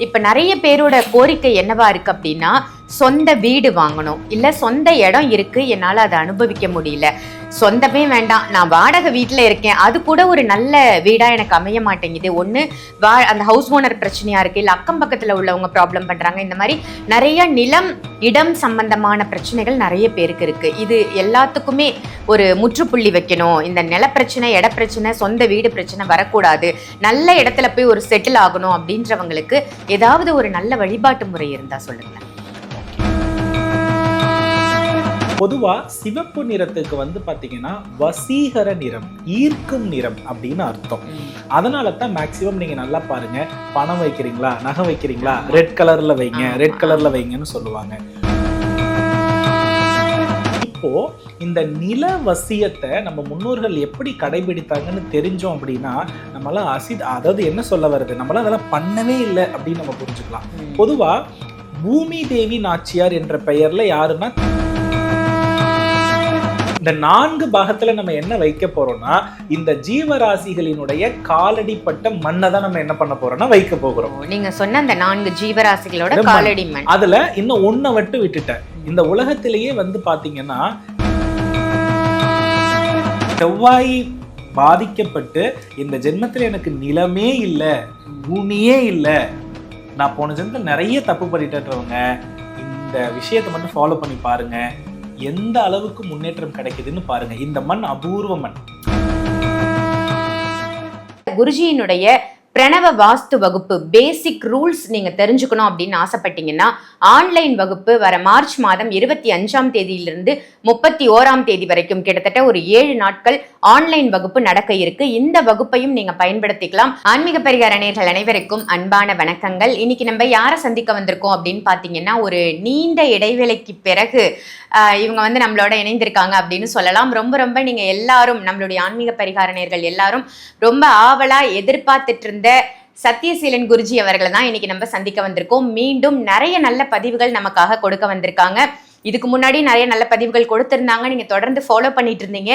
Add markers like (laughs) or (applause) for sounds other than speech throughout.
இப்போ நிறைய பேரோட கோரிக்கை என்னவா இருக்கு அப்படின்னா சொந்த வீடு வாங்கணும். இல்ல சொந்த இடம் இருக்கு என்னால அதை அனுபவிக்க முடியல. சொந்தமே வேண்டாம். நான் வாடகை வீட்டில் இருக்கேன். அது கூட ஒரு நல்ல வீடாக எனக்கு அமைய மாட்டேங்குது. ஒன்று வா அந்த ஹவுஸ் ஓனர் பிரச்சனையாக இருக்குது இல்லை அக்கம் பக்கத்தில் உள்ளவங்க ப்ராப்ளம் பண்ணுறாங்க இந்த மாதிரி நிறைய நிலம் இடம் சம்பந்தமான பிரச்சனைகள் நிறைய பேருக்கு இருக்குது இது எல்லாத்துக்குமே ஒரு முற்றுப்புள்ளி வைக்கணும். இந்த நிலப்பிரச்சனை இட பிரச்சனை சொந்த வீடு பிரச்சனை வரக்கூடாது. நல்ல இடத்துல போய் ஒரு செட்டில் ஆகணும் அப்படின்றவங்களுக்கு ஏதாவது ஒரு நல்ல வழிபாட்டு முறை இருந்தால் சொல்லுங்கள் பொதுவா சிவப்பு நிறத்துக்கு வந்து பாத்தீங்கன்னா வசீகர நிறம் ஈர்க்கும் நிறம் அப்படின்னு அர்த்தம். அதனால தான் மேக்சிமம் நீங்க நல்லா பாருங்க. பணம் வைக்கிறீங்களா நகை வைக்கிறீங்களா ரெட் கலர்ல வைங்க. ரெட் கலர்ல வைங்கன்னு சொல்லுவாங்க. இப்போ இந்த நில வசியத்தை நம்ம முன்னோர்கள் எப்படி கடைபிடித்தாங்கன்னு தெரிஞ்சோம் அப்படின்னா நம்மளாம் அசி அதாவது என்ன சொல்ல வருது நம்மளாம் அதெல்லாம் பண்ணவே இல்லை அப்படின்னு நம்ம புரிஞ்சுக்கலாம். பொதுவா பூமி தேவி நாச்சியார் என்ற பெயர்ல யாருன்னா இந்த நான்கு பாகத்துல நம்ம என்ன வைக்க போறோம்னா இந்த ஜீவராசிகளினுடைய காலடிப்பட்ட மண்ணை தான் நம்ம என்ன பண்ண போறோம்னா வைக்க போகிறோம். நீங்க சொன்ன அந்த நான்கு ஜீவராசிகளோட காலடி மண். அதுல இன்னும் ஒன்ன விட்டு விட்டுட்டேன். இந்த உலகத்திலேயே வந்து பாத்தீங்கன்னா செவ்வாய் பாதிக்கப்பட்டு இந்த ஜென்மத்துல எனக்கு நிலமே இல்லை பூமியே இல்லை நான் போன ஜென்மத்தில் நிறைய தப்பு பண்ணிட்டேன்றவங்க இந்த விஷயத்தை மட்டும் ஃபாலோ பண்ணி பாருங்க. எந்த அளவுக்கு முன்னேற்றம் கிடைக்குதுன்னு பாருங்க. இந்த மண் அபூர்வ மண். குருஜியினுடைய பிரணவ வாஸ்து வகுப்பு பேசிக் ரூல்ஸ் நீங்க தெரிஞ்சுக்கணும் அப்படின்னு ஆசைப்பட்டீங்கன்னா ஆன்லைன் வகுப்பு வர மார்ச் மாதம் இருபத்தி அஞ்சாம் தேதியிலிருந்து முப்பத்தி ஓராம் தேதி வரைக்கும் கிட்டத்தட்ட ஒரு ஏழு நாட்கள் ஆன்லைன் வகுப்பு நடக்க இருக்கு. இந்த வகுப்பையும் நீங்க பயன்படுத்திக்கலாம். ஆன்மீக பரிகார நேர்கள் அனைவருக்கும் அன்பான வணக்கங்கள். இன்னைக்கு நம்ம யாரை சந்திக்க வந்திருக்கோம் அப்படின்னு பாத்தீங்கன்னா ஒரு நீண்ட இடைவேளைக்கு பிறகு இவங்க வந்து நம்மளோட இணைந்திருக்காங்க அப்படின்னு சொல்லலாம். ரொம்ப ரொம்ப நீங்க எல்லாரும் நம்மளுடைய ஆன்மீக பரிகார நேர்கள் எல்லாரும் ரொம்ப ஆவலா எதிர்பார்த்துட்டு இருந்த சத்யசீலன் குருஜி அவர்களை தான் இன்னைக்கு நம்ம சந்திக்க வந்திருக்கோம். மீண்டும் நிறைய நல்ல பதிவுகள் நமக்காக கொடுக்க வந்திருக்காங்க. இதுக்கு முன்னாடி நிறைய நல்ல பதிவுகள் கொடுத்திருந்தாங்க. நீங்க தொடர்ந்து ஃபாலோ பண்ணிட்டு இருந்தீங்க.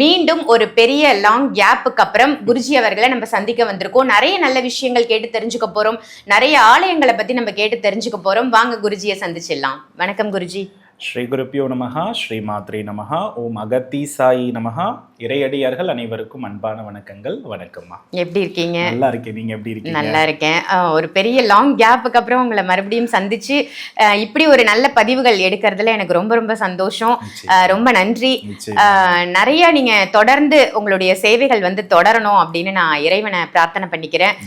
மீண்டும் ஒரு பெரிய லாங் கேப்புக்கு அப்புறம் குருஜி அவர்களை நம்ம சந்திக்க வந்திருக்கோம். நிறைய நல்ல விஷயங்கள் கேட்டு தெரிஞ்சுக்க போறோம். நிறைய ஆலயங்களை பத்தி நம்ம கேட்டு தெரிஞ்சுக்க போறோம். வாங்க குருஜியை சந்திச்சிடலாம். வணக்கம் குருஜி. ஸ்ரீ குருப்பியோ நமஹா ஸ்ரீ மாத்ரே நமஹா ஓம் அகத்தி சாயி நமஹா. இறையடியார்கள் அனைவருக்கும் அன்பான வணக்கங்கள் வணக்கம்மா. எப்படி இருக்கீங்க? நல்லா இருக்கேன். நீங்க எப்படி இருக்கீங்க? நல்லா இருக்கேன். ஒரு பெரிய லாங் கேப்புக்கு அப்புறம் உங்களை மறுபடியும் சந்திச்சு இப்படி ஒரு நல்ல பதிவுகள் எடுக்கிறதுல எனக்கு ரொம்ப ரொம்ப சந்தோஷம். ரொம்ப நன்றி. நிறைய நீங்க தொடர்ந்து உங்களுடைய சேவைகள் வந்து தொடரணும் அப்படின்னு நான் இறைவனை பிரார்த்தனை பண்ணிக்கிறேன்.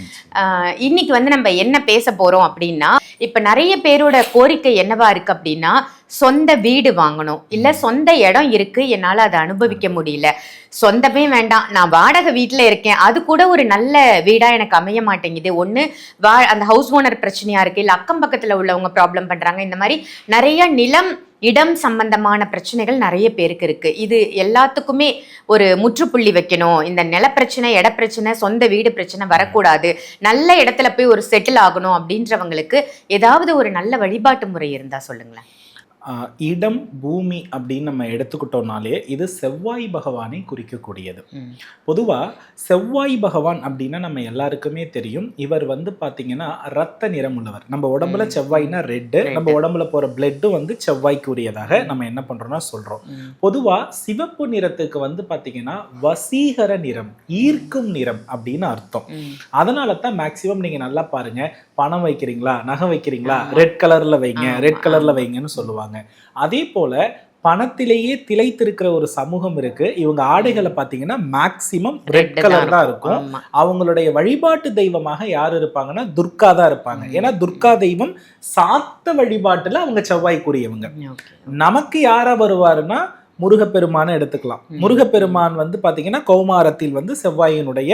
இன்னைக்கு வந்து நம்ம என்ன பேச போறோம் அப்படின்னா இப்ப நிறைய பேரோட கோரிக்கை என்னவா இருக்கு அப்படின்னா சொந்த வீடு வாங்கணும். இல்ல சொந்த இடம் இருக்கு என்னால அதை அனுபவிக்க முடியல. சொந்தமே வேண்டாம். நான் வாடகை வீட்டில் இருக்கேன். அது கூட ஒரு நல்ல வீடா எனக்கு அமைய மாட்டேங்குது. ஒன்று வா அந்த ஹவுஸ் ஓனர் பிரச்சனையா இருக்கு. இல்லை அக்கம் பக்கத்தில் உள்ளவங்க ப்ராப்ளம் பண்றாங்க. இந்த மாதிரி நிறைய நிலம் இடம் சம்பந்தமான பிரச்சனைகள் நிறைய பேருக்கு இருக்கு. இது எல்லாத்துக்குமே ஒரு முற்றுப்புள்ளி வைக்கணும். இந்த நிலப்பிரச்சனை இட பிரச்சனை சொந்த வீடு பிரச்சனை வரக்கூடாது. நல்ல இடத்துல போய் ஒரு செட்டில் ஆகணும் அப்படின்றவங்களுக்கு ஏதாவது ஒரு நல்ல வழிபாட்டு முறை இருந்தா சொல்லுங்களேன். இடம் பூமி அப்படின்னு நம்ம எடுத்துக்கிட்டோம்னாலே இது செவ்வாய் பகவானை குறிக்கக்கூடியது. பொதுவா செவ்வாய் பகவான் அப்படின்னா நம்ம எல்லாருக்குமே தெரியும். இவர் வந்து பாத்தீங்கன்னா ரத்த நிறம் உள்ளவர். நம்ம உடம்புல. செவ்வாய்னா ரெட்டு. நம்ம உடம்புல போற பிளட்டும் வந்து செவ்வாய்க்குரியதாக நம்ம என்ன பண்றோம்னா சொல்றோம். பொதுவா சிவப்பு நிறத்துக்கு வந்து பாத்தீங்கன்னா வசீகர நிறம் ஈர்க்கும் நிறம் அப்படின்னு அர்த்தம். அதனால தான் மேக்சிமம் நீங்க நல்லா பாருங்க. பணம் வைக்கிறீங்களா? நகை வைக்கிறீங்களா. ரெட் கலர்ல வைங்க ரெட் கலர்ல. வைங்கன்னு சொல்லுவாங்க. அதே போல பணத்திலேயே திளைத்திருக்கிற ஒரு சமூகம் இருக்கு. இவங்க ஆடைகளை பாத்தீங்கன்னா மேக்சிமம் ரெட் கலர் தான் இருக்கும். அவங்களுடைய வழிபாட்டு தெய்வமாக யார் இருப்பாங்கன்னா துர்கா தான் இருப்பாங்க. ஏன்னா துர்கா தெய்வம் சாத்த வழிபாட்டுல அவங்க செவ்வாய்க்குரியவங்க. நமக்கு யாரா வருவாருன்னா முருகப்பெருமானை எடுத்துக்கலாம். முருகப்பெருமான் வந்து பாத்தீங்கன்னா கௌமாரத்தில் வந்து செவ்வாயினுடைய.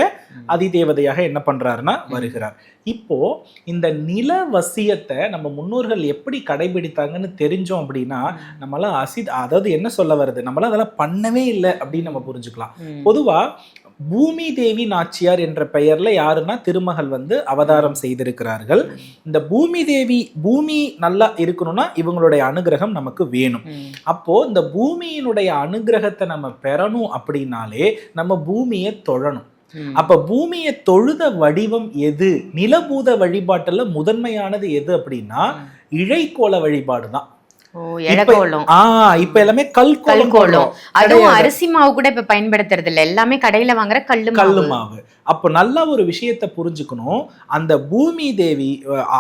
அதிதேவதையாக என்ன பண்றாருன்னா வருகிறார் இப்போ இந்த நில வசியத்தை நம்ம முன்னோர்கள் எப்படி கடைபிடித்தாங்கன்னு தெரிஞ்சோம் அப்படின்னா நம்மளாம் அசி அதாவது என்ன சொல்ல வருது நம்மளாம் அதெல்லாம் பண்ணவே இல்லை அப்படின்னு நம்ம புரிஞ்சுக்கலாம் ம். பூமி தேவி நாச்சியார் என்ற பெயர்ல யாருன்னா திருமகள் வந்து அவதாரம் செய்திருக்கிறார்கள். இந்த பூமி தேவி பூமி நல்லா இருக்கணும்னா இவங்களுடைய அனுகிரகம் நமக்கு வேணும். அப்போ இந்த பூமியினுடைய அனுகிரகத்தை நம்ம பெறணும் அப்படின்னாலே நம்ம பூமியை தொழணும். அப்ப பூமியை தொழுத வடிவம் எது? நிலபூத வழிபாட்டுல முதன்மையானது எது அப்படின்னா இழைக்கோல வழிபாடு தான் இப்ப எல்லாமே. அதுவும் கிடையாது. அரிசி மாவு கூட இப்ப பயன்படுத்துறது இல்ல எல்லாமே கடையில வாங்குற கல்லு கல்லு மாவு. அப்போ நல்ல ஒரு விஷயத்தை புரிஞ்சுக்கணும். அந்த பூமி தேவி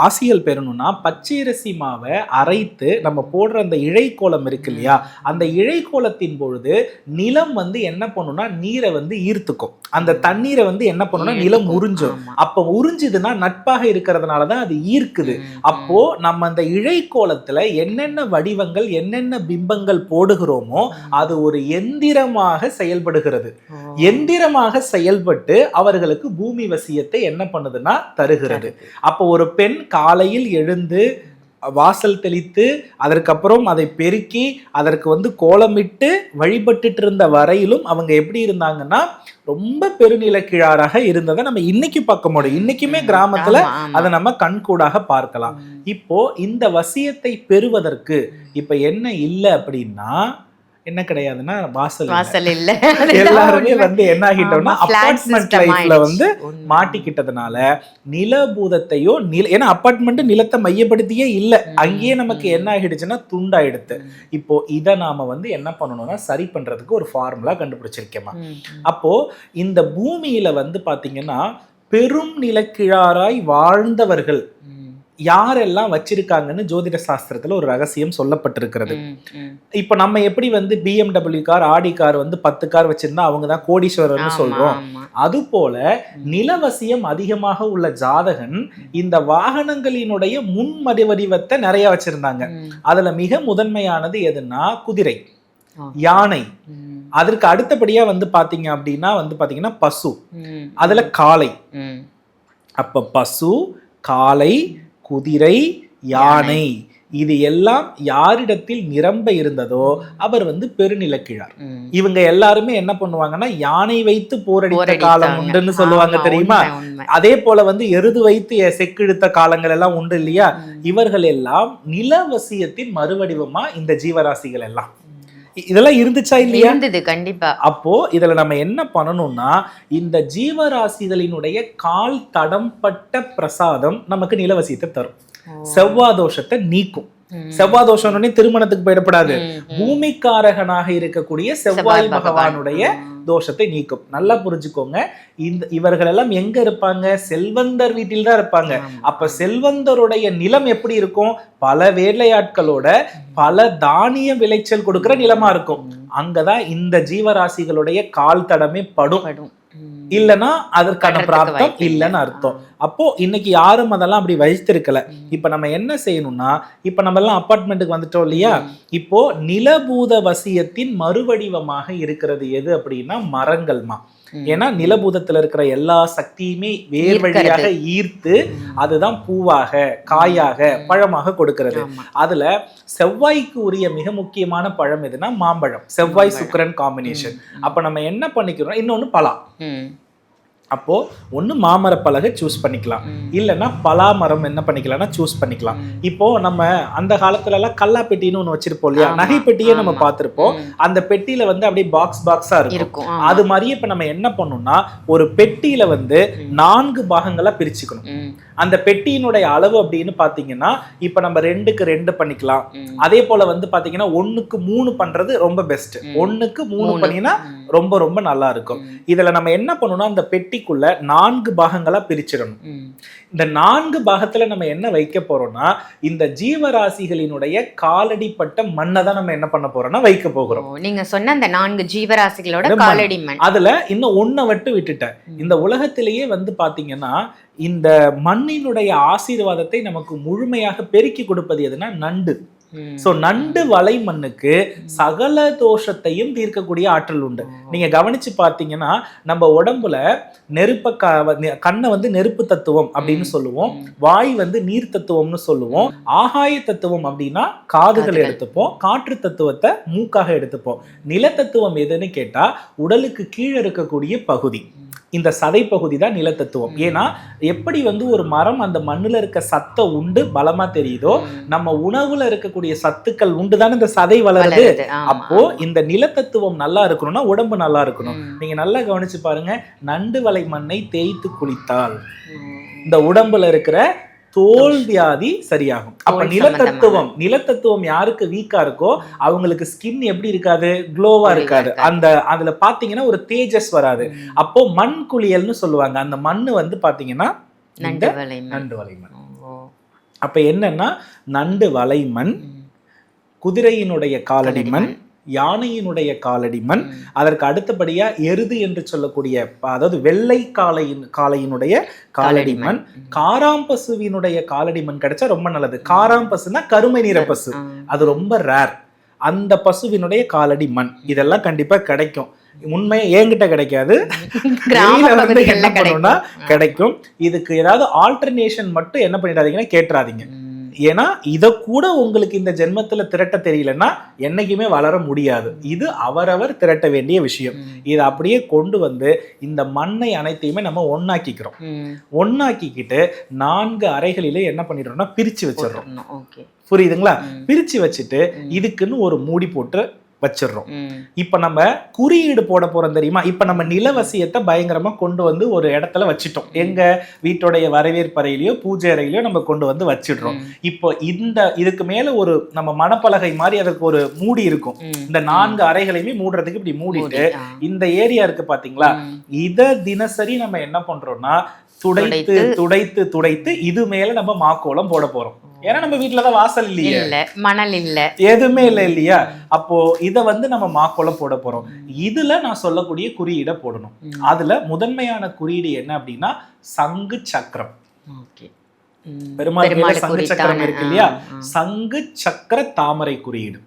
ஆசியல் பெறணும்னா பச்சரிசி மாவை அரைத்து நம்ம போடுற அந்த இழைக்கோலம் இருக்கு இல்லையா? அந்த இழைக்கோலத்தின் பொழுது நிலம் வந்து என்ன பண்ணும்னா நீரை வந்து ஈர்த்துக்கும். அந்த தண்ணீரை வந்து என்ன பண்ணும்னா நிலம் உறிஞ்சும். அப்போ உறிஞ்சுதுன்னா நட்பாக இருக்கிறதுனால தான் அது ஈர்க்குது. அப்போ நம்ம அந்த இழைக்கோலத்துல என்னென்ன வடிவங்கள் என்னென்ன பிம்பங்கள் போடுகிறோமோ அது ஒரு எந்திரமாக செயல்படுகிறது. எந்திரமாக செயல்பட்டு அவர்களுக்கு பூமி வசியத்தை என்ன பண்ணுதுன்னா தருகிறது. அப்போ ஒரு பெண் காலையில் எழுந்து வாசல் தெளித்து அதற்கப்புறம் அதை பெருக்கி அதற்கு வந்து கோலமிட்டு வழிபட்டுட்டு இருந்த வரையிலும் அவங்க எப்படி இருந்தாங்கன்னா ரொம்ப பெருநிலக்கிழாராக இருந்ததை நம்ம இன்னைக்கு பார்க்க முடியும் இன்னைக்குமே கிராமத்துல. அதை நம்ம கண்கூடாக பார்க்கலாம். இப்போ இந்த வசியத்தை பெறுவதற்கு இப்ப என்ன இல்லை அப்படின்னா என்ன கிடையாதுன்னா வாசல் இல்ல. வாசல் இல்ல (laughs) எல்லாருமே வந்து என்ன ஆகிட்டோம்னா system லைஃப்ல. வந்து. மாட்டிக்கிட்டதுனால நிலபூதத்தையோ நில ஏன்னா அபார்ட்மெண்ட் நிலத்தை மையப்படுத்தியே இல்ல அங்கேயே நமக்கு. என்ன ஆகிடுச்சுன்னா துண்டாயிடுத்து ம், இப்போ இதை நாம வந்து என்ன பண்ணணும்னா சரி பண்றதுக்கு ஒரு ஃபார்முலா கண்டுபிடிச்சிருக்கேமா. அப்போ இந்த பூமியில வந்து பாத்தீங்கன்னா பெரும் நிலக்கிழாராய் வாழ்ந்தவர்கள் யாரெல்லாம் வச்சிருக்காங்கன்னு ஜோதிட சாஸ்திரத்துல ஒரு ரகசியம் சொல்லப்பட்டிருக்கிறது. இப்போ நம்ம எப்படி வந்து பிஎம்டபிள்யூ கார் ஆடி கார் வந்து பத்து கார் வச்சிருந்தா அவங்க தான் கோடீஸ்வரர்னு சொல்றோம். அது போல நிலவசியம் அதிகமாக உள்ள ஜாதகன் இந்த வாகனங்களினுடைய முன்மதி வடிவத்தை நிறைய வச்சிருந்தாங்க. அதுல மிக முதன்மையானது எதுன்னா குதிரை. யானை. அதற்கு அடுத்தபடியா வந்து பாத்தீங்க அப்படின்னா வந்து பாத்தீங்கன்னா பசு. அதுல காளை. அப்ப பசு காளை குதிரை யானை. இது எல்லாம் யாரிடத்தில் நிரம்ப இருந்ததோ அவர் வந்து பெருநிலக்கிழார். இவங்க எல்லாருமே என்ன பண்ணுவாங்கன்னா யானை வைத்து போரடித்த. காலம் உண்டுன்னு சொல்லுவாங்க தெரியுமா. அதே போல வந்து எருது வைத்து செக்கிழுத்த காலங்கள் எல்லாம் உண்டு இல்லையா? இவர்கள் எல்லாம் நிலவசியத்தின் மறுவடிவமா இந்த ஜீவராசிகள் எல்லாம். இதெல்லாம் இருந்துச்சா இல்லையா? இருந்தது கண்டிப்பா. அப்போ இதுல நம்ம என்ன பண்ணணும்னா இந்த ஜீவராசிகளினுடைய கால் தடம் பட்ட பிரசாதம் நமக்கு நிலவசியத்தை தரும். செவ்வாதோஷத்தை நீக்கும். ம். செவ்வாதோஷம்னே திருமணத்துக்கு போயிடப்படாது. பூமிக்காரகனாக இருக்கக்கூடிய செவ்வாய் செவ்வாய் பகவானுடைய. தோஷத்தை நீக்கும் நல்லா புரிஞ்சுக்கோங்க இந்த இவர்கள் எல்லாம் எங்க இருப்பாங்க செல்வந்தர் வீட்டில் தான் இருப்பாங்க. அப்ப செல்வந்தருடைய நிலம் எப்படி இருக்கும் பல வேலையாட்களோட பல தானிய விளைச்சல் கொடுக்கிற நிலமா இருக்கும் அங்கதான் இந்த ஜீவராசிகளுடைய கால் தடமே படும். இல்லைன்னா அதற்கான பிராப்தம். இல்லைன்னு அர்த்தம் அப்போ இன்னைக்கு யாரும் அதெல்லாம் அப்படி வைத்திருக்கல ம். இப்ப நம்ம என்ன செய்யணும்னா இப்ப நம்ம எல்லாம் அப்பார்ட்மெண்ட்டுக்கு வந்துட்டோம் இல்லையா. இப்போ நிலபூத வசியத்தின் மறுவடிவமாக இருக்கிறது எது அப்படின்னா மரங்கள்மா. ஏன்னா நிலபூதத்துல இருக்கிற எல்லா சக்தியுமே வேர். வழியாக ஈர்த்து அதுதான் பூவாக காயாக. பழமாக கொடுக்கிறது. அதுல செவ்வாய்க்கு உரிய மிக முக்கியமான பழம் எதுனா மாம்பழம் செவ்வாய். சுக்கிரன் காம்பினேஷன். அப்ப நம்ம என்ன பண்ணிக்கிறோம் இன்னொன்னு பலா அப்போ ஒண்ணு மாமர பலகை சூஸ் பண்ணிக்கலாம். இல்லைன்னா பலாமரம் என்ன பண்ணிக்கலாம்னா சூஸ் பண்ணிக்கலாம். இப்போ நம்ம அந்த காலத்துல எல்லாம் கல்லா பெட்டின்னு ஒண்ணு வச்சிருப்போம் இல்லையா நகை பெட்டியே நம்ம. பார்த்திருப்போம். அந்த பெட்டியில வந்து அப்படியே பாக்ஸ் பாக்ஸா இருக்கும். அது மாதிரியே இப்ப நம்ம என்ன பண்ணணும்னா ஒரு பெட்டியில வந்து. நான்கு பாகங்களா பிரிச்சுக்கணும். அந்த பெட்டியினுடைய அளவு அப்படின்னு பாத்தீங்கன்னா இப்ப நம்ம ரெண்டுக்கு ரெண்டு பண்ணிக்கலாம். அதே போல வந்து பாத்தீங்கன்னா ஒண்ணுக்கு மூணு பண்றது ரொம்ப பெஸ்ட். ஒண்ணுக்கு மூணு. பண்ணீங்கன்னா ம். ரொம்ப ரொம்ப நல்லா இருக்கும். இதுல நம்ம என்ன பண்ணணும்னா அந்த பெட்டிக்குள்ள நான்கு பாகங்களா பிரிச்சிடணும். இந்த நான்கு பாகத்துல நம்ம என்ன வைக்க போறோம்னா இந்த ஜீவராசிகளினுடைய காலடிப்பட்ட மண்ணை தான் நம்ம என்ன பண்ண போறோம்னா வைக்க போகிறோம் நீங்க சொன்ன அந்த நான்கு ஜீவராசிகளோட. காலடி மண் அதுல இன்னும் ஒன்ன விட்டு விட்டுட்டேன். இந்த உலகத்திலேயே வந்து பாத்தீங்கன்னா இந்த மண்ணினுடைய ஆசீர்வாதத்தை நமக்கு முழுமையாக பெருக்கி கொடுப்பது எதுனா நண்டு சோ நண்டு வலை மண்ணுக்கு சகல தோஷத்தையும் தீர்க்கக்கூடிய ஆற்றல் உண்டு. நீங்க கவனிச்சு பார்த்தீங்கன்னா நம்ம உடம்புல நெருப்ப கண்ணை வந்து நெருப்பு தத்துவம் அப்படின்னு சொல்லுவோம். வாய் வந்து நீர் தத்துவம்னு சொல்லுவோம். ஆகாய தத்துவம் அப்படின்னா காதுகள் காதுகள். எடுத்துப்போம் காற்று தத்துவத்தை மூக்காக எடுத்துப்போம். நில தத்துவம் எதுன்னு கேட்டா உடலுக்கு கீழே இருக்கக்கூடிய பகுதி. இந்த சதை பகுதி தான் நிலத்தத்துவம். ஏன்னா எப்படி வந்து ஒரு மரம் அந்த மண்ணுல இருக்க சத்தை உண்டு பலமா தெரியுதோ நம்ம உணவுல இருக்கக்கூடிய சத்துக்கள் உண்டு தானே இந்த சதை வளருது. அப்போ இந்த நிலத்தத்துவம் நல்லா இருக்கணும்னா உடம்பு நல்லா இருக்கணும். நீங்க நல்லா கவனிச்சு பாருங்க நண்டு வலை மண்ணை தேய்த்து குளித்தால். இந்த உடம்புல இருக்கிற தோல் வியாதி சரியாகும். அப்ப நிலத்தத்துவம் நிலத்தத்துவம் யாருக்கு வீக்கா இருக்கோ அவங்களுக்கு ஸ்கின் எப்படி இருக்காது? க்ளோவா இருக்காது. அந்த அதுல பாத்தீங்கன்னா ஒரு தேஜஸ் வராது. அப்போ மண் குளியல்னு சொல்லுவாங்க. அந்த மண்ணு வந்து பாத்தீங்கன்னா நண்டு வலை மண். நண்டு வலை மண். ஓ. அப்ப என்னன்னா நண்டு வலை மண் ம். குதிரையினுடைய காலடி மண். யானையினுடைய காலடி மண். அதற்கு அடுத்தபடியா எருது என்று சொல்லக்கூடிய அதாவது வெள்ளை காளையின் காளையினுடைய காலடி மண் ம். காராம் பசுவினுடைய காலடி மண் கிடைச்சா ரொம்ப நல்லது. காராம் பசுனா கருமை நிற பசு. அது ரொம்ப ரேர் அந்த பசுவினுடைய காலடி மண் இதெல்லாம் கண்டிப்பா கிடைக்கும். உண்மையா என்கிட்ட கிடைக்காது. (laughs) வந்து என்ன பண்ணும்னா கிடைக்கும். இதுக்கு ஏதாவது ஆல்டர்னேஷன் மட்டும் என்ன பண்ணிடாதீங்கன்னா கேட்டுறாதீங்க. ஏன்னா இத கூட உங்களுக்கு இந்த ஜென்மத்துல திரட்ட தெரியலன்னா என்னைக்குமே வளர முடியாது இது அவரவர் திரட்ட வேண்டிய விஷயம். இதை அப்படியே கொண்டு வந்து இந்த மண்ணை அனைத்தையுமே நம்ம ஒண்ணாக்கிக்கிறோம் ம். ஒண்ணாக்கிக்கிட்டு நான்கு அறைகளிலே என்ன பண்ணிடுறோம்னா பிரிச்சு வச்சிடுறோம். புரியுதுங்களா. பிரிச்சு வச்சுட்டு. இதுக்குன்னு ஒரு மூடி போட்டு வச்சிடுறோம். இப்ப நம்ம குறியீடு போட போறோம் தெரியுமா இப்ப நம்ம நிலவசியத்தை பயங்கரமா கொண்டு வந்து ஒரு இடத்துல வச்சிட்டோம் எங்க வீட்டோடைய வரவேற்பறையிலயோ பூஜை அறையிலயோ நம்ம கொண்டு வந்து வச்சிடுறோம். இப்போ இந்த இதுக்கு மேல ஒரு நம்ம மணப்பலகை மாதிரி அதுக்கு ஒரு மூடி இருக்கும். இந்த நான்கு அறைகளையுமே மூடுறதுக்கு இப்படி மூடிட்டு. இந்த ஏரியா இருக்கு பாத்தீங்களா ம். இத தினசரி நம்ம என்ன பண்றோம்னா துடைத்து துடைத்து. துடைத்து இது மேல நம்ம மாக்கோலம் போட போறோம் ஏன்னா நம்ம வீட்டுலதான் வாசல் இல்லையே இல்ல மணல் இல்ல எதுவுமே இல்லை இல்லையா அப்போ இத வந்து நம்ம மாக்கோலம் போட போறோம் இதுல நான் சொல்லக்கூடிய குறியீடை போடணும். அதுல முதன்மையான குறியீடு என்ன அப்படின்னா சங்கு சக்கரம். பெருமாள் சங்கு சக்கரம் இருக்கு இல்லையா. சங்கு சக்கர தாமரை குறியீடு.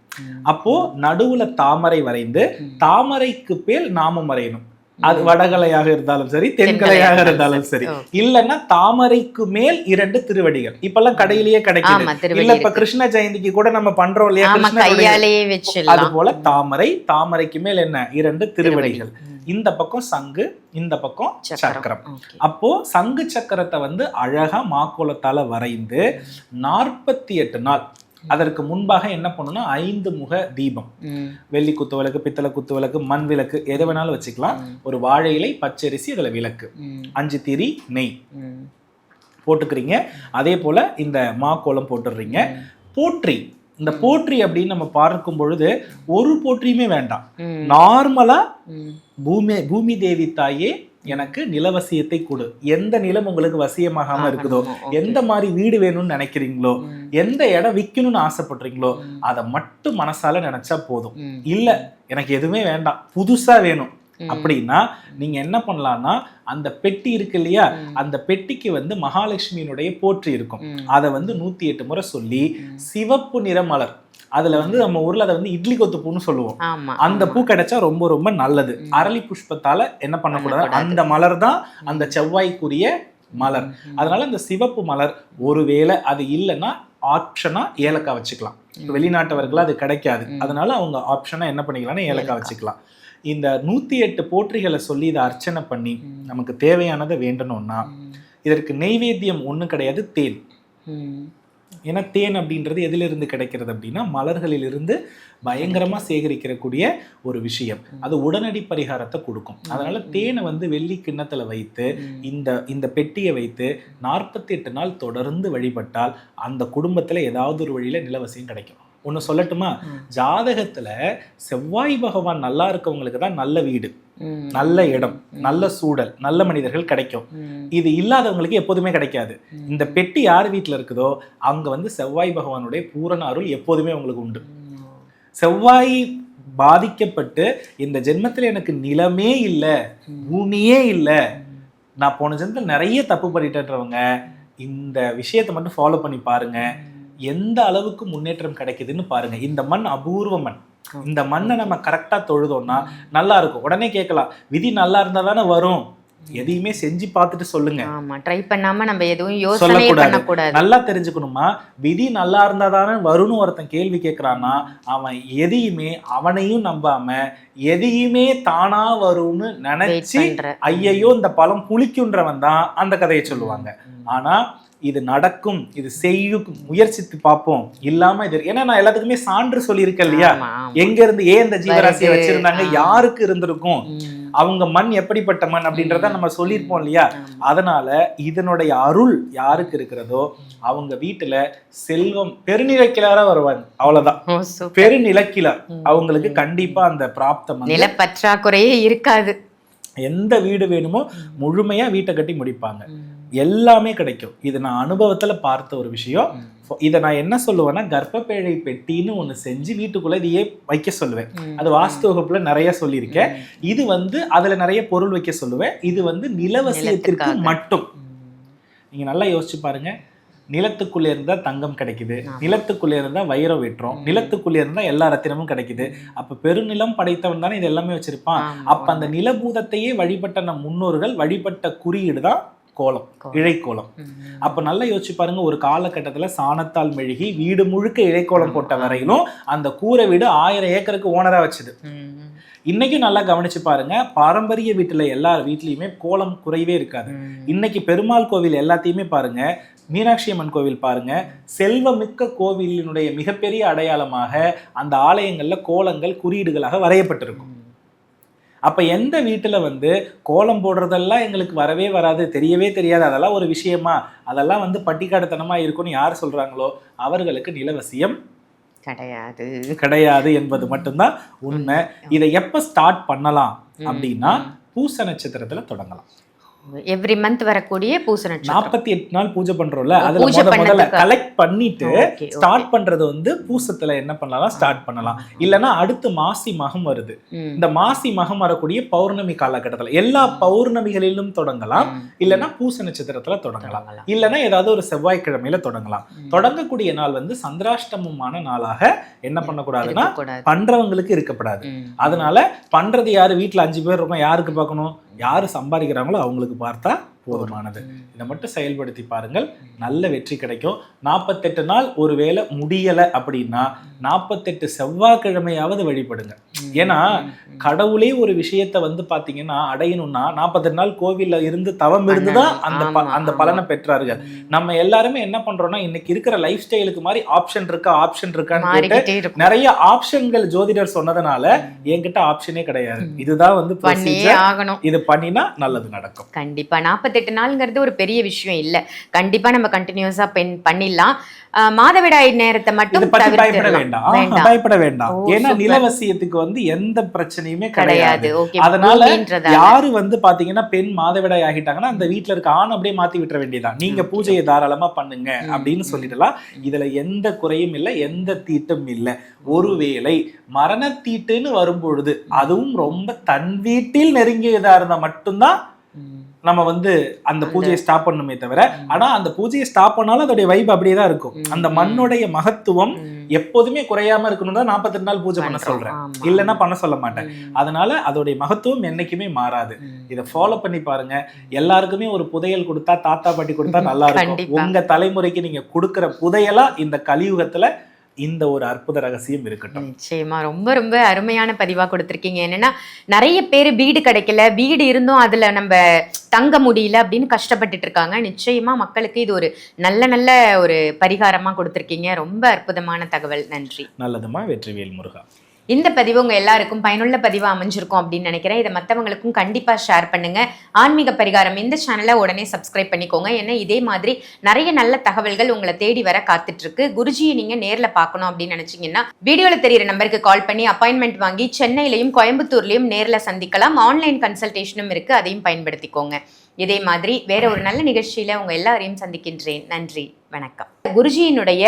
அப்போ நடுவுல தாமரை வரைந்து. தாமரைக்கு பேர் நாமம் வரையணும் அது. வடகலையாக இருந்தாலும் சரி தென்கலையாக இருந்தாலும் சரி. இல்லைன்னா தாமரைக்கு மேல் இரண்டு திருவடிகள். இப்பெல்லாம் கடையிலேயே கிடைக்குது. இல்ல இப்ப. கிருஷ்ண ஜெயந்திக்கு கூட நம்ம பண்றோம் இல்லையா? அது போல தாமரை தாமரைக்கு மேல் என்ன? இரண்டு திருவடிகள். இந்த பக்கம் சங்கு இந்த பக்கம் சக்கரம். அப்போ சங்கு சக்கரத்தை வந்து அழகா மாக்கோலத்தால வரைந்து நாற்பத்தி எட்டு நாள் அதற்கு முன்பாக என்ன பண்ணணும்னா ஐந்து முக தீபம் ம். வெள்ளி குத்து விளக்கு பித்தளை குத்து விளக்கு மண் விளக்கு எது வேணாலும் வச்சுக்கலாம் ம். ஒரு வாழை இலை பச்சரிசி அதுல விளக்கு ம். அஞ்சு திரி நெய் ம். போட்டுக்கிறீங்க அதே போல இந்த மாக்கோலம் போட்டுடுறீங்க போற்றி இந்த போற்றி அப்படின்னு நம்ம பார்க்கும் பொழுது ஒரு போற்றியுமே வேண்டாம் ம். நார்மலா ம். பூமி பூமி தேவி தாயே எனக்கு நிலவசியத்தை கொடு எந்த நிலம் உங்களுக்கு வசியமாகாம இருக்குதோ. எந்த மாதிரி வீடு வேணும்னு நினைக்கிறீங்களோ. எந்த இடம் விற்கணும்னு ஆசைப்படுறீங்களோ. அதை மட்டும் மனசால நினைச்சா போதும். இல்ல எனக்கு எதுவுமே வேண்டாம் புதுசா வேணும். அப்படின்னா நீங்க என்ன பண்ணலாம்னா அந்த பெட்டி இருக்கு இல்லையா. அந்த பெட்டிக்கு வந்து மகாலட்சுமியினுடைய போற்றி இருக்கும். அதை வந்து நூத்தி எட்டு முறை சொல்லி. சிவப்பு நிற மலர் அதுல வந்து நம்ம ஊர்ல அதை வந்து இட்லி கொத்து பூன்னு சொல்லுவோம் அந்த. பூ கிடைச்சா ரொம்ப ரொம்ப நல்லது. அரளி புஷ்பத்தால என்ன பண்ணக்கூடாது. அந்த மலர் தான் அந்த செவ்வாய்க்குரிய மலர். அதனால இந்த சிவப்பு மலர் ஒருவேளை அது இல்லைன்னா ஆப்ஷனா ஏலக்காய் வச்சுக்கலாம் வெளிநாட்டவர்கள் அது கிடைக்காது. அதனால அவங்க ஆப்ஷனா என்ன பண்ணிக்கலாம்னா ஏலக்காய். வச்சுக்கலாம் இந்த நூத்தி எட்டு போற்றிகளை சொல்லி இதை அர்ச்சனை பண்ணி. நமக்கு தேவையானதை வேண்டணும்னா. இதற்கு நெய்வேத்தியம் ஒண்ணு கிடையாது தேன். ஏன்னா தேன் அப்படின்றது எதிலிருந்து கிடைக்கிறது அப்படின்னா மலர்களிலிருந்து பயங்கரமா சேகரிக்கிறக்கூடிய ஒரு விஷயம். அது உடனடி பரிகாரத்தை கொடுக்கும். அதனால தேனை வந்து வெள்ளி கிண்ணத்துல வைத்து. இந்த இந்த பெட்டியை வைத்து நாற்பத்தி எட்டு நாள் தொடர்ந்து வழிபட்டால் அந்த குடும்பத்துல ஏதாவது ஒரு வழியில நிலவசியம் கிடைக்கும். ஒண்ணு சொல்லட்டுமா. ஜாதகத்துல செவ்வாய் பகவான் நல்லா இருக்கவங்களுக்கு தான் நல்ல வீடு. நல்ல இடம் நல்ல சூழல் நல்ல மனிதர்கள் கிடைக்கும். இது இல்லாதவங்களுக்கு எப்போதுமே கிடைக்காது. இந்த பெட்டி யார் வீட்டில் இருக்குதோ அங்க வந்து செவ்வாய் பகவானுடைய பூரண அருள் எப்போதுமே உங்களுக்கு உண்டு. செவ்வாய் பாதிக்கப்பட்டு இந்த ஜென்மத்துல எனக்கு நிலமே இல்லை பூமியே இல்லை நான் போன ஜென்மத்தில் நிறைய தப்பு பண்ணிட்டேன்றவங்க இந்த விஷயத்தை மட்டும் ஃபாலோ பண்ணி பாருங்க எந்த அளவுக்கு முன்னேற்றம் கிடைக்குதுன்னு பாருங்க. இந்த மண் அபூர்வ மண். இந்த மண்ணை நம்ம கரெக்டா தொழுதோம்னா நல்லா இருக்கும். உடனே கேட்கலாம் விதி நல்லா இருந்தா தானே வரும்? எதையுமே செஞ்சு பார்த்துட்டு சொல்லுங்க. ஆமா ட்ரை பண்ணாம நம்ம எதுவும் யோசனை. பண்ணக்கூடாது. நல்லா தெரிஞ்சுக்கணுமா? விதி நல்லா இருந்தா தானே வரும்னு ஒருத்தன் கேள்வி கேட்கறான்னா அவன் எதையுமே அவனையும் நம்பாம எதையுமே தானா வரும்னு நினைச்சு ஐயையோ இந்த பழம் புளிக்குன்றவன் தான் அந்த கதையை சொல்லுவாங்க. ஆனா இது நடக்கும் இது செய்யும் முயற்சித்து பார்ப்போம் இல்லாம இது ஏன்னா நான் எல்லாத்துக்குமே சான்று சொல்லியிருக்கேன் இல்லையா. எங்க இருந்து ஏன் இந்த ஜீவராசியை. வச்சிருந்தாங்க. யாருக்கு இருந்திருக்கும். அவங்க மண் எப்படிப்பட்ட மண் அப்படின்றத நம்ம சொல்லியிருப்போம் இல்லையா. அதனால இதனுடைய அருள் யாருக்கு இருக்கிறதோ அவங்க வீட்டுல செல்வம் பெருநிலக்கிழாரா வருவாங்க அவ்வளவுதான். பெருநிலக்கிழார். அவங்களுக்கு கண்டிப்பா அந்த பிராப்தம் நிலப்பற்றாக்குறையே இருக்காது எந்த வீடு வேணுமோ முழுமையா வீட்டை கட்டி முடிப்பாங்க. எல்லாமே கிடைக்கும். இது நான் அனுபவத்துல பார்த்த ஒரு விஷயம். இதை நான் என்ன சொல்லுவேன்னா கர்ப்பப்பேழை பெட்டின்னு ஒண்ணு செஞ்சு வீட்டுக்குள்ள இதையே வைக்க சொல்லுவேன். அது வாஸ்து வகுப்புல நிறைய சொல்லியிருக்கேன். இது வந்து அதுல நிறைய பொருள் வைக்க சொல்லுவேன். இது வந்து நிலவசியத்திற்கு. மட்டும். ம். நீங்க நல்லா யோசிச்சு பாருங்க. நிலத்துக்குள்ள இருந்தா தங்கம் கிடைக்குது. நிலத்துக்குள்ள இருந்தா வைரம் வெட்டுறோம். நிலத்துக்குள்ள இருந்தா எல்லா ரத்தினமும் கிடைக்குது. அப்ப பெருநிலம் படைத்தவன் தானே இது எல்லாமே வச்சிருப்பான். அப்ப அந்த நிலபூதத்தையே வழிபட்ட நம் முன்னோர்கள் வழிபட்ட குறியீடு தான் கோலம் கோலம். இழைக்கோலம். அப்ப நல்லா யோசிச்சு பாருங்க ஒரு காலகட்டத்துல சாணத்தால் மெழுகி வீடு முழுக்க இழைக்கோலம் போட்ட. வரையிலும் அந்த கூரை வீடு ஆயிரம் ஏக்கருக்கு ஓனரா வச்சுது. இன்னைக்கும் நல்லா கவனிச்சு பாருங்க பாரம்பரிய வீட்டுல எல்லார் வீட்லயுமே கோலம் குறைவே இருக்காது. இன்னைக்கு பெருமாள் கோவில் எல்லாத்தையுமே பாருங்க மீனாட்சி அம்மன் கோவில் பாருங்க செல்வமிக்க கோவிலினுடைய மிகப்பெரிய அடையாளமாக அந்த ஆலயங்கள்ல கோலங்கள் குறியீடுகளாக வரையப்பட்டிருக்கும். அப்ப எந்த வீட்டுல வந்து கோலம் போடுறதெல்லாம் எங்களுக்கு வரவே வராது தெரியவே தெரியாது. அதெல்லாம் ஒரு விஷயமா? அதெல்லாம் வந்து பட்டிக்காடுத்தனமா இருக்கும்னு யார் சொல்றாங்களோ அவர்களுக்கு நிலவசியம் கிடையாது. கிடையாது என்பது மட்டும்தான் உண்மை. இதை எப்ப ஸ்டார்ட் பண்ணலாம் அப்படின்னா பூச நட்சத்திரத்துல தொடங்கலாம். எவ்ரி மந்த் வரக்கூடிய பூச நட்சத்திரம் நாற்பத்தி எட்டு நாள் பூஜை பண்றோம்ல அதுல முதல்ல. கலெக்ட் பண்ணிட்டு ஸ்டார்ட் பண்றது வந்து பூசத்துல என்ன பண்ணலாம் ஸ்டார்ட் பண்ணலாம் இல்லைன்னா அடுத்து மாசி மகம் வருது. இந்த மாசி மகம் வரக்கூடிய பௌர்ணமி காலகட்டத்துல எல்லா பௌர்ணமிகளிலும் தொடங்கலாம் ம். இல்லைன்னா பூச நட்சத்திரத்துல தொடங்கலாம். இல்லைன்னா ஏதாவது ஒரு செவ்வாய்க்கிழமையில தொடங்கலாம். தொடங்கக்கூடிய நாள் வந்து சந்திராஷ்டமமான நாளாக என்ன பண்ணக்கூடாதுன்னா. பண்றவங்களுக்கு இருக்கப்படாது. அதனால பண்றது யாரு வீட்ல அஞ்சு பேர் இருக்கோம் யாருக்கு பார்க்கணும் யார் சம்பாதிக்கிறாங்களோ அவங்களுக்கு பார்த்தா போதுமானது. இதை மட்டும் செயல்படுத்தி பாருங்கள். நல்ல வெற்றி கிடைக்கும். நாற்பத்தெட்டு நாள் ஒருவேளை முடியல அப்படின்னா நாற்பத்தெட்டு செவ்வாய்க்கிழமையாவது வழிபடுங்க. ஏன்னா. கடவுளே ஒரு விஷயத்தை வந்து பாத்தீங்கன்னா அடையணும்னா நாற்பத்தெட்டு நாள் கோவில்ல இருந்து தவம் இருந்துதான் அந்த ப- ஆமா, அந்த ஆமா. பலனை பெற்றார்கள். நம்ம எல்லாருமே என்ன பண்றோம்னா இன்னைக்கு இருக்கிற லைஃப் ஸ்டைலுக்கு மாதிரி ஆப்ஷன் இருக்கா ஆப்ஷன் இருக்கான்னு கேட்டு நிறைய ஆப்ஷன்கள் ஜோதிடர் சொன்னதுனால என்கிட்ட ஆப்ஷனே கிடையாது. இதுதான் வந்து இது பண்ணினா நல்லது நடக்கும். கண்டிப்பா. நாற்பத்தெட்டு நாளுங்கிறது ஒரு பெரிய விஷயம் இல்ல கண்டிப்பா நம்ம கண்டினியூஸா பெண் பண்ணிடலாம் மாதவிடாய் நேரத்தை மட்டும் பயப்பட. வேண்டாம். பயப்பட வேண்டாம் ஏன்னா. நிலவசியத்துக்கு வந்து எந்த பிரச்சனையுமே கிடையாது அதனால. யாரு வந்து பாத்தீங்கன்னா பெண் மாதவிடாய் ஆகிட்டாங்கன்னா அந்த வீட்ல இருக்க ஆண் அப்படியே மாத்தி விட்டுற வேண்டியதான் நீங்க. பூஜையை தாராளமா பண்ணுங்க அப்படின்னு. சொல்லிடலாம் இதுல எந்த குறையும் இல்லை எந்த தீட்டும் இல்லை ஒருவேளை மரண தீட்டுன்னு வரும்பொழுது அதுவும் ரொம்ப தன் வீட்டில் நெருங்கியதா இருந்தா மட்டும்தான். நம்ம வந்து அந்த பூஜையை ஸ்டாப் பண்ணுமே தவிர. ஆனா அந்த பூஜையை ஸ்டாப் பண்ணாலும் அதோடைய வைப் அப்படியே தான் இருக்கும் அந்த. மண்ணுடைய மகத்துவம். எப்போதுமே குறையாம இருக்கணும் தான் நாற்பத்தெட்டு நாள் பூஜை பண்ண. சொல்றேன். இல்லைன்னா பண்ண சொல்ல மாட்டேன். அதனால அதோடைய மகத்துவம் என்னைக்குமே மாறாது. இதை ஃபாலோ பண்ணி பாருங்க எல்லாருக்குமே ஒரு புதையல் கொடுத்தா தாத்தா பாட்டி கொடுத்தா நல்லா இருக்கும். உங்க தலைமுறைக்கு நீங்க கொடுக்கிற புதையலா இந்த கலியுகத்துல இந்த ஒரு அற்புத ரகசியம் இருக்கட்டும். நிச்சயமா. ரொம்ப ரொம்ப அருமையான பதிவா கொடுத்துருக்கீங்க. என்னன்னா நிறைய பேர் வீடு கிடைக்கல வீடு இருந்தும் அதுல நம்ம தங்க முடியல அப்படின்னு கஷ்டப்பட்டுட்டு இருக்காங்க. நிச்சயமா மக்களுக்கு இது ஒரு நல்ல நல்ல ஒரு பரிகாரமா கொடுத்துருக்கீங்க. ரொம்ப அற்புதமான தகவல். நன்றி. நல்லதுமா வெற்றிவேல் முருகா. இந்த பதிவு உங்கள் எல்லாருக்கும் பயனுள்ள பதிவு அமைஞ்சிருக்கும் அப்படின்னு நினைக்கிறேன். இதை மற்றவங்களுக்கும் கண்டிப்பாக ஷேர் பண்ணுங்க. ஆன்மீக பரிகாரம் இந்த சேனலை உடனே சப்ஸ்கிரைப் பண்ணிக்கோங்க. ஏன்னா இதே மாதிரி நிறைய நல்ல தகவல்கள் உங்களை தேடி வர காத்துட்ருக்கு. குருஜியை நீங்கள் நேரில் பார்க்கணும் அப்படின்னு நினச்சிங்கன்னா வீடியோவில் தெரியிற நம்பருக்கு கால் பண்ணி அப்பாயின்மெண்ட் வாங்கி சென்னையிலையும் கோயம்புத்தூர்லேயும் நேரில் சந்திக்கலாம். ஆன்லைன் கன்சல்டேஷனும் இருக்குது அதையும் பயன்படுத்திக்கோங்க. இதே மாதிரி வேற ஒரு நல்ல நிகழ்ச்சியில் உங்கள் எல்லாரையும் சந்திக்கின்றேன். நன்றி. வணக்கம். குருஜியினுடைய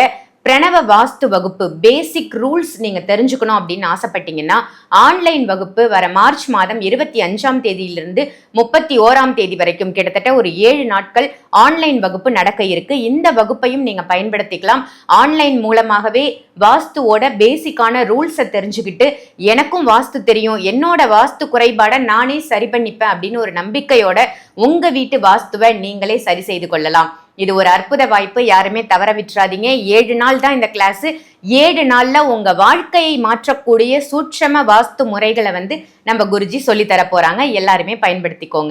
பிரணவ வாஸ்து வகுப்பு பேசிக் ரூல்ஸ் நீங்க தெரிஞ்சுக்கணும் அப்படின்னு ஆசைப்பட்டீங்கன்னா ஆன்லைன் வகுப்பு வர மார்ச் மாதம் இருபத்தி அஞ்சாம் தேதியிலிருந்து முப்பத்தி ஓராம் தேதி வரைக்கும் கிட்டத்தட்ட ஒரு ஏழு நாட்கள் ஆன்லைன் வகுப்பு நடக்க இருக்கு. இந்த வகுப்பையும் நீங்க பயன்படுத்திக்கலாம். ஆன்லைன் மூலமாகவே வாஸ்துவோட பேசிக்கான ரூல்ஸை தெரிஞ்சுக்கிட்டு எனக்கும் வாஸ்து தெரியும் என்னோட வாஸ்து குறைபாடை நானே சரி பண்ணிப்பேன் அப்படின்னு ஒரு நம்பிக்கையோட உங்க வீட்டு வாஸ்துவை நீங்களே சரி செய்து கொள்ளலாம். இது ஒரு அற்புத வாய்ப்பு யாருமே தவற விட்டுறாதீங்க. ஏழு நாள் தான் இந்த கிளாஸ் ஏழு நாள்ல உங்க வாழ்க்கையை மாற்றக்கூடிய சூட்சம வாஸ்து முறைகளை வந்து நம்ம குருஜி சொல்லி தர போறாங்க. எல்லாருமே பயன்படுத்திக்கோங்க.